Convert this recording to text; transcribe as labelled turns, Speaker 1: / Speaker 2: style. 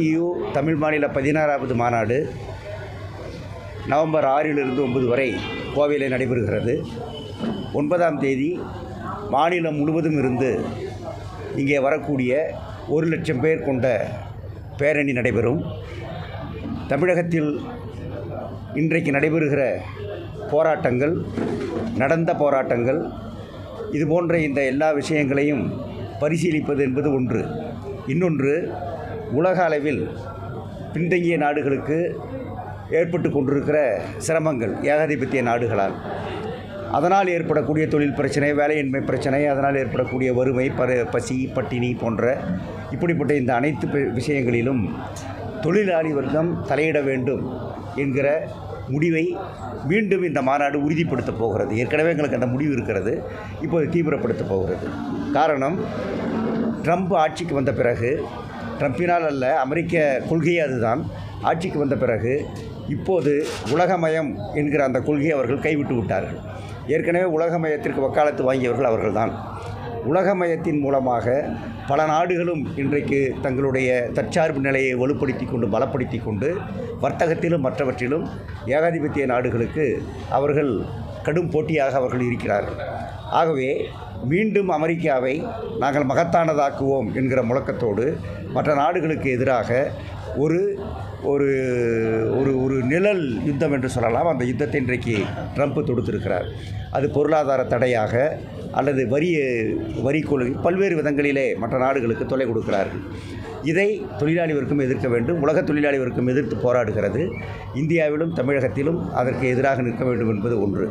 Speaker 1: டியு தமிழ் மாநில பதினாறாவது மாநாடு நவம்பர் ஆறிலிருந்து ஒன்பது வரை கோவையில் நடைபெறுகிறது. ஒன்பதாம் தேதி மாநிலம் முழுவதும் இருந்து இங்கே வரக்கூடிய ஒரு லட்சம் பேர் கொண்ட பேரணி நடைபெறும். தமிழகத்தில் இன்றைக்கு நடைபெறுகிற போராட்டங்கள் நடந்த போராட்டங்கள் இது போன்ற இந்த எல்லா விஷயங்களையும் பரிசீலிப்பது என்பது ஒன்று. இன்னொன்று உலக அளவில் பின்தங்கிய நாடுகளுக்கு ஏற்பட்டு கொண்டிருக்கிற சிரமங்கள் ஏகாதிபத்திய நாடுகளால். அதனால் ஏற்படக்கூடிய தொழில் பிரச்சனை வேலையின்மை பிரச்சனை அதனால் ஏற்படக்கூடிய வறுமை பரு பசி பட்டினி போன்ற இப்படிப்பட்ட இந்த அனைத்து விஷயங்களிலும் தொழிலாளி வர்க்கம் தலையிட வேண்டும் என்கிற முடிவை மீண்டும் இந்த மாநாடு உறுதிப்படுத்தப் போகிறது. ஏற்கனவே எங்களுக்கு அந்த முடிவு இருக்கிறது. இப்போது தீவிரப்படுத்தப் போகிறது. காரணம் ட்ரம்ப் ஆட்சிக்கு வந்த பிறகு ட்ரம்பினால் அல்ல அமெரிக்க கொள்கையே அதுதான். ஆட்சிக்கு வந்த பிறகு இப்போது உலகமயம் என்கிற அந்த கொள்கையை அவர்கள் கைவிட்டு விட்டார்கள். ஏற்கனவே உலகமயத்திற்கு வக்காலத்து வாங்கியவர்கள் அவர்கள்தான். உலகமயத்தின் மூலமாக பல நாடுகளும் இன்றைக்கு தங்களுடைய தற்சார்பு நிலையை வலுப்படுத்தி கொண்டு பலப்படுத்தி கொண்டு வர்த்தகத்திலும் மற்றவற்றிலும் ஏகாதிபத்திய நாடுகளுக்கு அவர்கள் கடும் போட்டியாக அவர்கள் இருக்கிறார்கள். ஆகவே மீண்டும் அமெரிக்காவை நாங்கள் மகத்தானதாக்குவோம் என்கிற முழக்கத்தோடு மற்ற நாடுகளுக்கு எதிராக ஒரு ஒரு ஒரு ஒரு நிழல் யுத்தம் என்று சொல்லலாம். அந்த யுத்தத்தை இன்றைக்கு ட்ரம்ப் தொடுத்திருக்கிறார். அது பொருளாதார தடையாக அல்லது வரிய வரி கொள்கை பல்வேறு விதங்களிலே மற்ற நாடுகளுக்கு தொலை கொடுக்கிறார்கள். இதை தொழிலாளி வர்க்கம் எதிர்க்க வேண்டும். உலக தொழிலாளி வர்க்கம் எதிர்த்து போராடுகிறது. இந்தியாவிலும் தமிழகத்திலும் அதற்கு எதிராக நிற்க வேண்டும் என்பது ஒன்று.